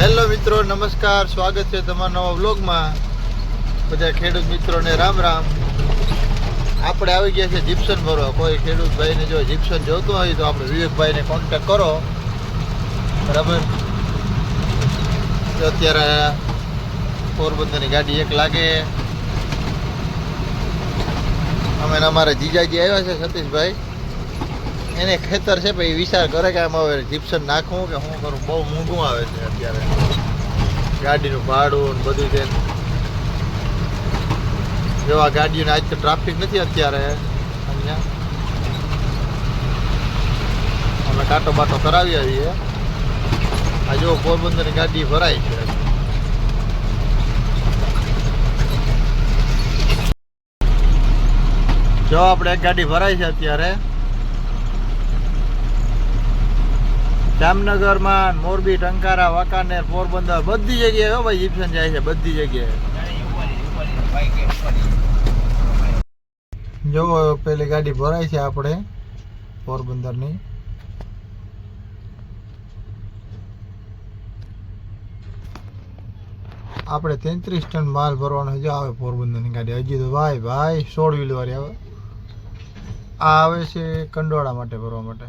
Hello મિત્રો, નમસ્કાર. સ્વાગત છે તમારા નવા વ્લોગમાં. બધા ખેડૂત મિત્રોને રામ રામ. આપણે આવી ગયા છે જીપ્સન ભરવા. કોઈ ખેડૂત ભાઈને જો જીપ્સન જોતું હોય તો આપણે વિવેકભાઈને કોન્ટેક કરો. બરાબર? અત્યારે પોરબંદરની ગાડી એક લાગે. અમે અમારા જીજાજી આવ્યા છે સતીશભાઈ. એને ખેતર છે ભાઈ વિચાર કરે કે આમ હવે જીપ્સન નાખવું કે શું કરું? બહુ મોંઘું આવે છે અત્યારે. ગાડીનું ભાડું ને બધું છે. જેવા ગાડીઓને આજ તો ટ્રાફિક નથી અત્યારે. અહીંયા. અમે કાંટો બાટો કરાવી આવીએ. આ જો પોરબંદરની ગાડી ભરાય છે. જો આપણે એક ગાડી ભરાય છે અત્યારે. જામનગરમાં મોરબી, ટંકારા, વાંકાનેર, પોરબંદર બધી જગ્યાએ ભાઈ જીપ્સન જાય છે, બધી જગ્યાએ. જો પેલી ગાડી ભરાય છે આપણે, પોરબંદરની. આપણે તેત્રીસ ટન માલ ભરવાનો છે આવે પોરબંદરની ગાડી. હજી તો ભાઈ ભાઈ, સોળ વ્હીલ આવે. આ આવે છે કંડોળા માટે ભરવા માટે.